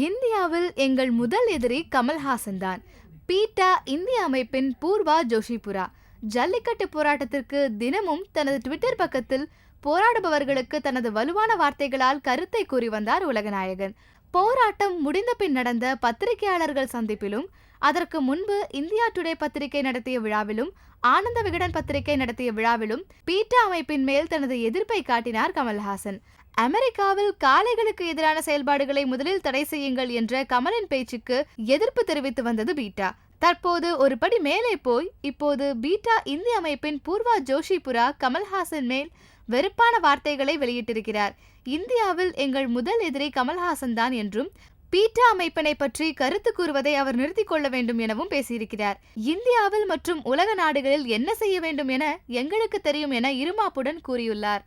இந்தியாவில் எங்கள் முதல் எதிரி கமல்ஹாசன் தான். பீட்டா இந்திய அமைப்பின் பூர்வா ஜோஷிபுரா. ஜல்லிக்கட்டு போராட்டத்திற்கு தினமும் தனது ட்விட்டர் பக்கத்தில் போராடுபவர்களுக்கு தனது வலுவான வார்த்தைகளால் கருத்தை கூறி வந்தார் உலகநாயகன். போராட்டம் முடிந்த பின் நடந்த பத்திரிகையாளர்கள் சந்திப்பிலும் அதற்கு முன்பு இந்தியா டுடே பத்திரிகை நடத்திய விழாவிலும் ஆனந்த விகடன் பத்திரிகை நடத்திய விழாவிலும் பீட்டா அமைப்பின் மேல் தனது எதிர்ப்பை காட்டினார் கமல்ஹாசன். அமெரிக்காவில் காளைகளுக்கு எதிரான செயல்பாடுகளை முதலில் தடை செய்யுங்கள் என்ற கமலின் பேச்சுக்கு எதிர்ப்பு தெரிவித்து வந்தது பீட்டா. தற்போது ஒரு படி மேலே போய் இப்போது பீட்டா இந்திய அமைப்பின் பூர்வா ஜோஷிபுரா கமல்ஹாசன் மேல் வெறுப்பான வார்த்தைகளை வெளியிட்டிருக்கிறார். இந்தியாவில் எங்கள் முதல் எதிரி கமல்ஹாசன் தான் என்றும் பீட்டா அமைப்பினை பற்றி கருத்து கூறுவதை அவர் நிறுத்திக் கொள்ள வேண்டும் எனவும் பேசியிருக்கிறார். இந்தியாவில் மற்றும் உலக நாடுகளில் என்ன செய்ய வேண்டும் என எங்களுக்கு தெரியும் என இருமாப்புடன் கூறியுள்ளார்.